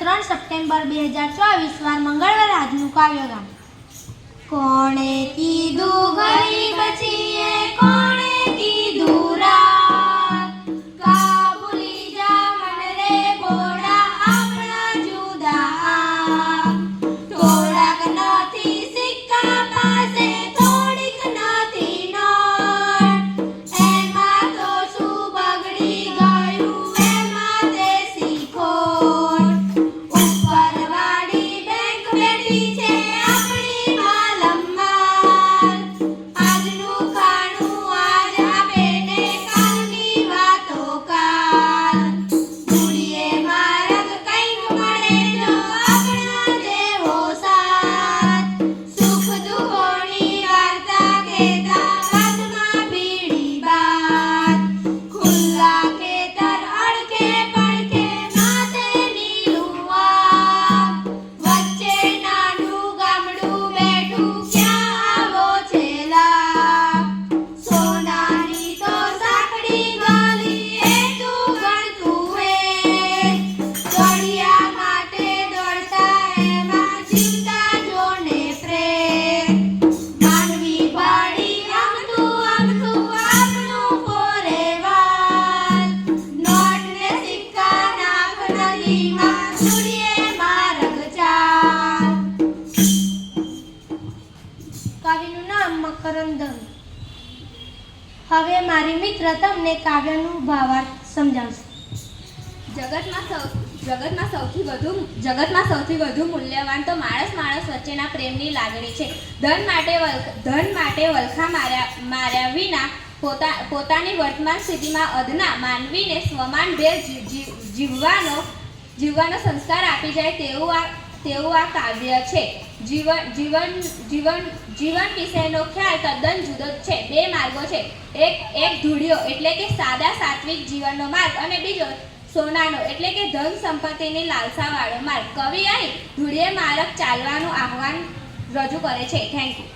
ત્રણ સપ્ટેમ્બર બે હજાર ચોવીસ વાર મંગળવાર આજનું કાવ્યગાન. કોણે કીધું ગરીબ છીએ કોણે મકરંદ હવે મારી મિત્ર તમને કાવ્યનું ભાવાર્થ સમજાવશે. જગતમાં સૌ, જગતમાં સૌથી વધુ, જગતમાં સૌથી વધુ મૂલ્યવાન તો માણસ માણસ વચ્ચેના પ્રેમની લાગણી છે. ધન માટે ધન માટે વલખા માર્યા માર્યા વિના પોતા, પોતાની વર્તમાન સ્થિતિમાં અદના માનવીને સ્વમાનભેર જી- જી- જીવવાનો જીવવાનો સંસ્કાર આપી જાય તેવું આ તેવું આ કાવ્ય છે. જીવન જીવન જીવન જીવન વિશેનો ખ્યાલ તદ્દન જુદો છે. બે માર્ગો છે. એક એક ધૂળિયો, એટલે કે સાદા સાત્વિક જીવનનો માર્ગ અને બીજો સોનાનો, એટલે કે ધન સંપત્તિની લાલસાવાળો માર્ગ. કવિ અહીં ધૂળિયે માર્ગ ચાલવાનું આહવાન રજૂ કરે છે. Thank you